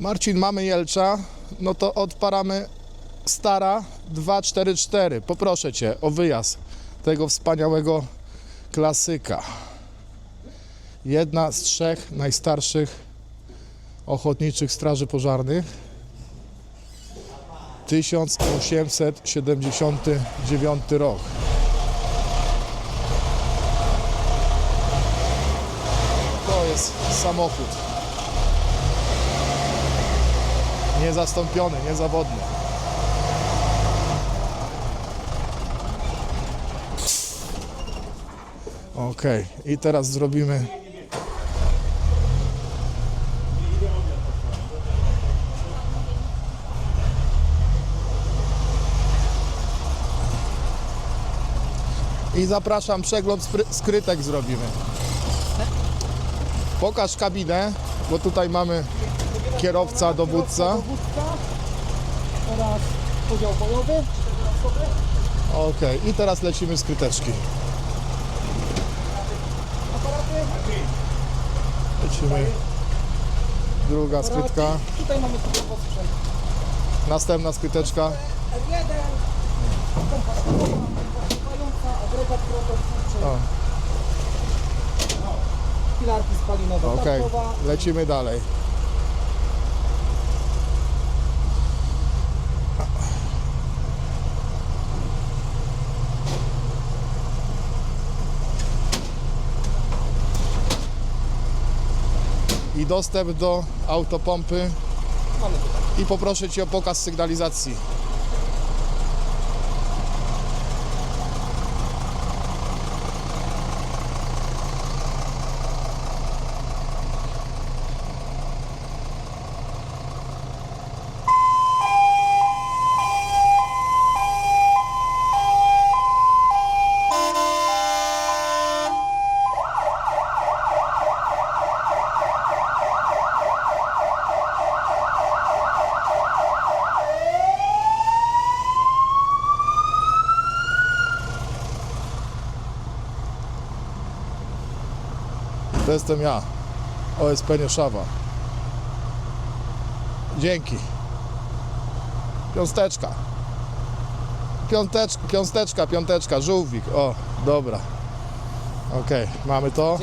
Marcin, mamy Jelcza, no to odparamy Stara 244. Poproszę Cię o wyjazd tego wspaniałego klasyka. Jedna z trzech najstarszych ochotniczych straży pożarnych. 1879 rok. To jest samochód. Niezastąpiony, niezawodny. Ok, i teraz zrobimy. I zapraszam, przegląd skrytek zrobimy. Pokaż kabinę, bo tutaj mamy kierowca, dowódca. Oraz podział bojowy. Ok, i teraz lecimy skryteczki. Aparaty. Lecimy. Druga skrytka. Tutaj mamy sprzęt. Następna skryteczka. R1. Pompa spalowa, pompa spalająca, agregat prototwórczy. O. Pilarki spalinowe. Tarczowa. lecimy dalej. I dostęp do autopompy. I poproszę Cię o pokaz sygnalizacji. To jestem ja, OSP Nioszawa. Dzięki. Piąsteczka. Piąteczka, piąsteczka, piąteczka, żółwik. O, dobra. Okej, mamy to.